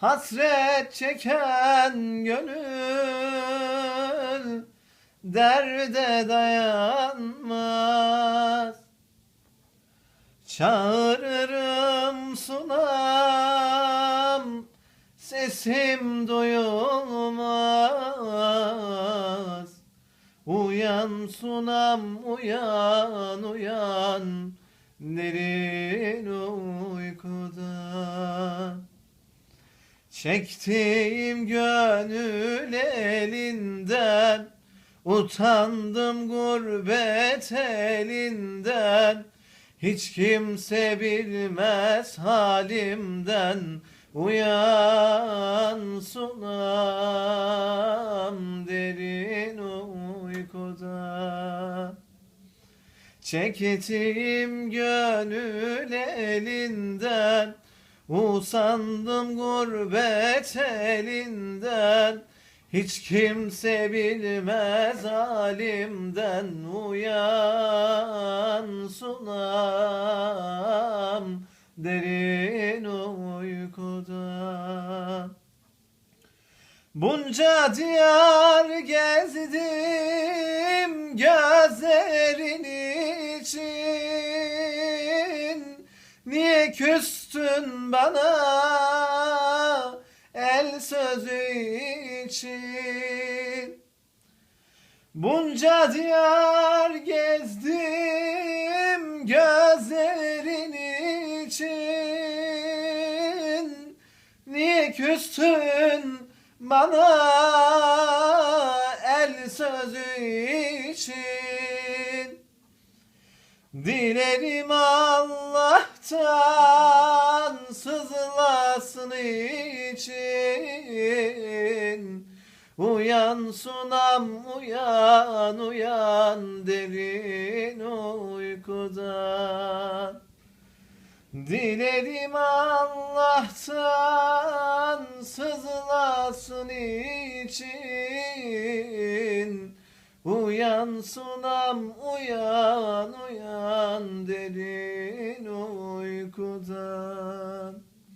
Hasret çeken gönül derde dayanmaz. Çağırırım sunam sesim duyulmaz. Uyan sunam uyan uyan derin Çektiğim gönül elinden Utandım gurbet elinden. Hiç kimse bilmez halimden Uyan sunam derin uykuda Çektiğim gönül elinden Usandım gurbet elinden. Hiç kimse bilmez halimden Uyan sunam. Derin uykuda Bunca diyar gezdim gözlerin için. Niye küstün bana el sözü için. Bunca diyar gezdim gözlerin için. Niye küstün bana el sözü için? Dilerim Allah'tan uyan sunam uyan uyan derin uykuda. Dilerim Allah'tan sızlasın için. Uyan sunam uyan uyan